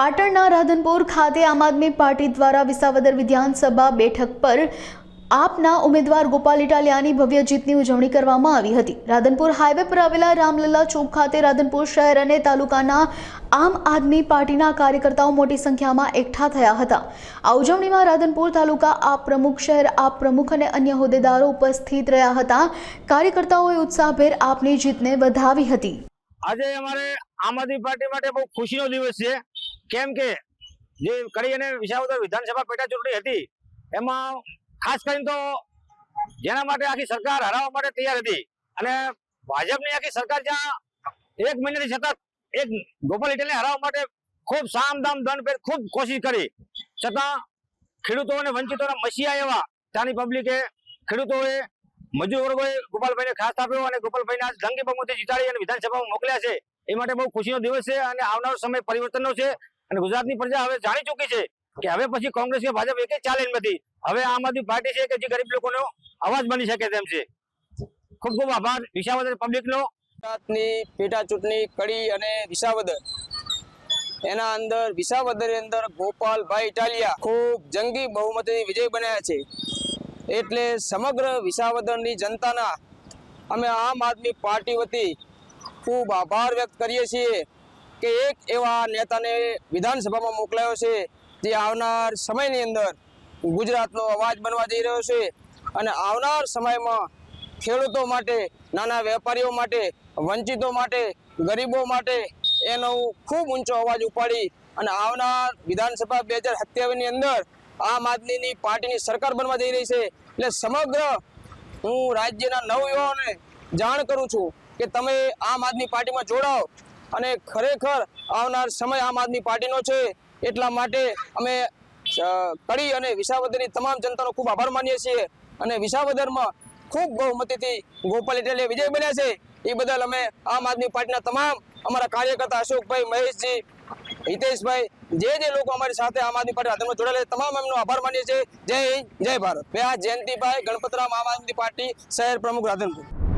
પાટણના રાધનપુર ખાતે આમ આદમી પાર્ટી દ્વારા વિસાવદર વિધાનસભા બેઠક પર આપના ઉમેદવાર ગોપાલ ઇટાલિયાની ભવ્ય જીતની ઉજવણી કરવામાં આવી હતી. રાધનપુર હાઈવે પર આવેલા રામલલા ચોક ખાતે રાધનપુર શહેર અને તાલુકાના આમ આદમી પાર્ટીના કાર્યકર્તાઓ મોટી સંખ્યામાં એકઠા થયા હતા. આ ઉજવણીમાં રાધનપુર તાલુકા આપ પ્રમુખ, શહેર આપ પ્રમુખ અને અન્ય હોદ્દેદારો ઉપસ્થિત રહ્યા હતા. કાર્યકર્તાઓએ ઉત્સાહભેર આપની જીતને વધાવી હતી. આજે અમારે આમ આદમી પાર્ટી માટે બહુ ખુશીનો દિવસ છે. કેમ કે જે કરી અને વિસાવદર વિધાનસભા પેટા ચૂંટણી હતી, એમાં ખાસ કરીને તો જેના માટે આખી સરકાર હરાવવા માટે તૈયાર હતી અને ભાજપની આખી સરકાર જ્યાં એક મહિનાથી સતત એક ગોપાલ ઇટેલને હરાવવા માટે ખૂબ સામધામ દંડભેર ખૂબ કોશિશ કરી. છતાં ખેડૂતો અને વંચિતોના મસીયા એવા ત્યાંની પબ્લિકે ખેડૂતોએ મજૂર વર્ગોએ ગોપાલભાઈને ખાસ આપ્યો અને ગોપાલભાઈને આજ જંગી બહુમતી જીતાડી અને વિધાનસભામાં મોકલ્યા છે. એ માટે બહુ ખુશીનો દિવસ છે અને આવનારો સમય પરિવર્તનનો છે. અને ગુજરાતની પ્રજા હવે જાણી ચૂકી છે કે હવે પછી કોંગ્રેસ કે ભાજપ એક ચાલે નથી. હવે આમ આદમી પાર્ટી છે કે જે ગરીબ લોકોનો અવાજ બની શકે તેમ છે. ખૂબ ખૂબ આભાર. વિસાવદર પબ્લિકનો. ગુજરાતની પેટા ચૂંટણી કડી અને વિસાવદર. એના અંદર વિસાવદર અંદર ગોપાલભાઈ ઇટાલિયા ખૂબ જંગી બહુમતીથી વિજય બન્યા છે. એટલે સમગ્ર વિસાવદરની જનતાના અમે આમ આદમી પાર્ટી વતી ખૂબ આભાર વ્યક્ત કરીએ છીએ. કે એક એવા નેતાને વિધાનસભામાં મોકલાયો છે, જે આવનાર સમયની અંદર ગુજરાતનો અવાજ બનવા જઈ રહ્યો છે. અને આવનાર સમયમાં ખેડૂતો માટે, નાના વેપારીઓ માટે, વંચિતો માટે, ગરીબો માટે એનો ખૂબ ઊંચો અવાજ ઉપાડી અને આવનાર વિધાનસભા બે હજાર સત્યાવીસની અંદર આમ આદમીની પાર્ટીની સરકાર બનવા જઈ રહી છે. એટલે સમગ્ર હું રાજ્યના નવયુવાઓને જાણ કરું છું કે તમે આમ આદમી પાર્ટીમાં જોડાઓ. અને ખરેખર આવનાર સમય આમ આદમી પાર્ટીનો છે, એટલા માટે અમે કડી અને વિસાવદરની તમામ જનતાનો ખૂબ આભાર માનીએ છીએ. અને વિસાવદરમાં ખૂબ બહુમતીથી ગોપાલ ઇટેલે વિજય બન્યા છે. એ બદલ અમે આમ આદમી પાર્ટીના તમામ અમારા કાર્યકર્તા અશોકભાઈ, મહેશજી, હિતેશભાઈ, જે જે લોકો અમારી સાથે આમ આદમી પાર્ટી આંદોલનમાં જોડાયેલા તમામ એમનો આભાર માનીએ છીએ. જય હિન્દ, જય ભારત. બે આ જયંતિભાઈ ગણપતરામ આમ આદમી પાર્ટી શહેર પ્રમુખ રાધનપુર